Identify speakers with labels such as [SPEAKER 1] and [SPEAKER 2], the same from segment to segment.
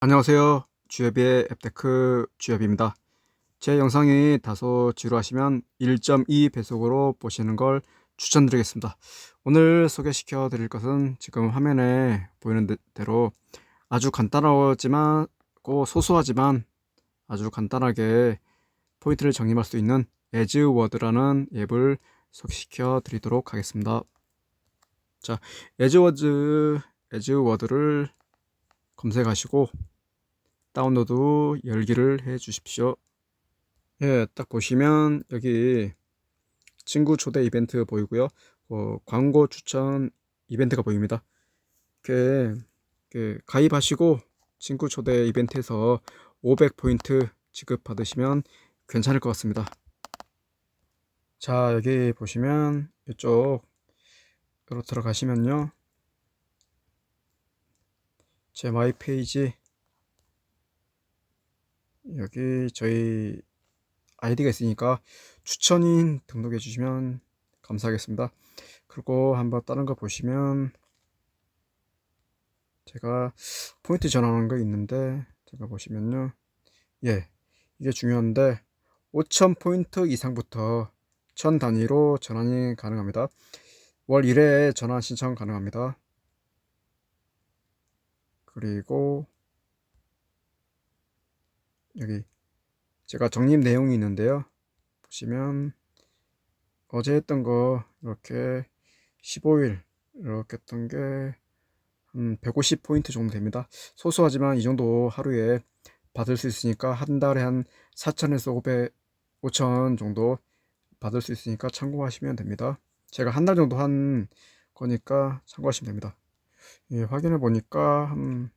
[SPEAKER 1] 안녕하세요. 주엽의 앱테크 주엽입니다. 제 영상이 다소 지루하시면 1.2 배속으로 보시는 걸 추천드리겠습니다. 오늘 소개시켜 드릴 것은 지금 화면에 보이는 대- 대로 아주 간단하지만 고 소소하지만 아주 간단하게 포인트를 정립할 수 있는 에즈워드라는 앱을 소개시켜 드리도록 하겠습니다. 자, 에즈워드 에즈워드를 검색하시고 다운로드 열기를 해 주십시오. 예, 딱 보시면 여기 친구 초대 이벤트 보이고요. 어, 광고 추천 이벤트가 보입니다. 이렇게, 이렇게 가입하시고 친구 초대 이벤트에서 500포인트 지급받으시면 괜찮을 것 같습니다. 자, 여기 보시면 이쪽 으로 들어가시면요. 제 마이 페이지 여기 저희 아이디가 있으니까 추천인 등록해 주시면 감사하겠습니다. 그리고 한번 다른 거 보시면 제가 포인트 전환하는 거 있는데 제가 보시면요. 예. 이게 중요한데 5,000 포인트 이상부터 천 단위로 전환이 가능합니다. 월 1회에 전환 신청 가능합니다. 그리고 여기 제가 정립 내용이 있는데요. 보시면 어제 했던 거 이렇게 15일 이렇게 했던 게 한 150포인트 정도 됩니다. 소소하지만 이 정도 하루에 받을 수 있으니까 한 달에 한 4천에서 500, 5천 정도 받을 수 있으니까 참고하시면 됩니다. 제가 한 달 정도 한 거니까 참고하시면 됩니다. 예, 확인해 보니까 한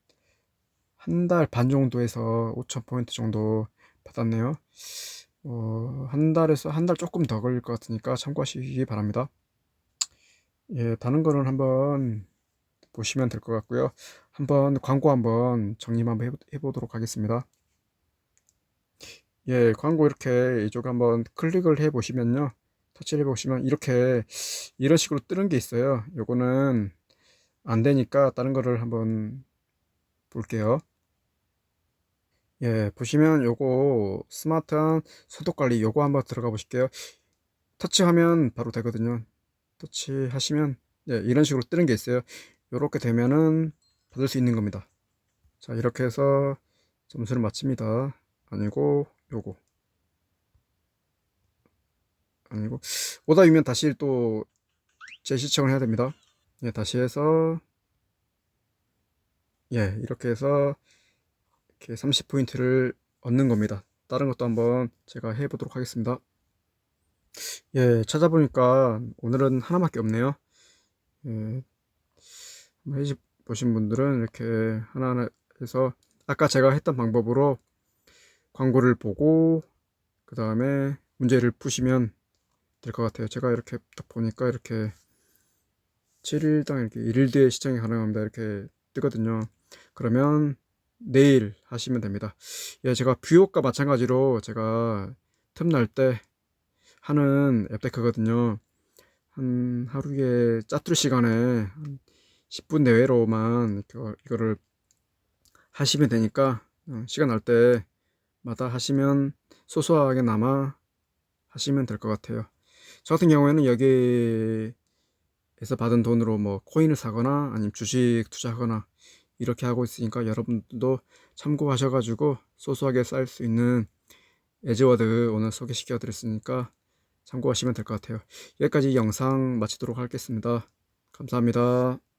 [SPEAKER 1] 한 달 반 정도에서 5천 포인트 정도 받았네요. 어, 한 달에서 한 달 조금 더 걸릴 것 같으니까 참고하시기 바랍니다. 예, 다른 거는 한번 보시면 될 것 같고요. 한번 광고 한번 정리 한번 해보, 해보도록 하겠습니다. 예, 광고 이렇게 이쪽 한번 클릭을 해 보시면요. 터치를 해 보시면 이렇게 이런 식으로 뜨는 게 있어요. 요거는 안 되니까 다른 거를 한번 볼게요. 예, 보시면 요거 스마트한 소독 관리 요거 한번 들어가 보실게요. 터치하면 바로 되거든요. 터치하시면 예, 이런 식으로 뜨는 게 있어요. 요렇게 되면은 받을 수 있는 겁니다. 자, 이렇게 해서 점수를 마칩니다. 아니고 요거 아니고 오답이면 다시 또 재시청을 해야 됩니다. 예, 다시 해서 예, 이렇게 해서 이렇게 30포인트를 얻는 겁니다. 다른 것도 한번 제가 해보도록 하겠습니다. 예, 찾아보니까 오늘은 하나밖에 없네요. 예, 한번 해 보신 분들은 이렇게 하나하나 해서 아까 제가 했던 방법으로 광고를 보고 그 다음에 문제를 푸시면 될 것 같아요. 제가 이렇게 딱 보니까 이렇게 7일당 이렇게 1일 뒤에 시청이 가능합니다. 이렇게 뜨거든요. 그러면 내일 하시면 됩니다. 예, 제가 뷰효과 마찬가지로 제가 틈 날 때 하는 앱데크거든요. 한 하루에 짜투리 시간에 한 10분 내외로만 이거- 이거를 하시면 되니까 어, 시간 날 때마다 하시면 소소하게 남아 하시면 될 것 같아요. 저 같은 경우에는 여기 에서 받은 돈으로 뭐 코인을 사거나 아니면 주식 투자하거나 이렇게 하고 있으니까 여러분들도 참고하셔가지고 소소하게 쌓일 수 있는 에즈워드 오늘 소개시켜 드렸으니까 참고하시면 될 것 같아요. 여기까지 영상 마치도록 하겠습니다. 감사합니다.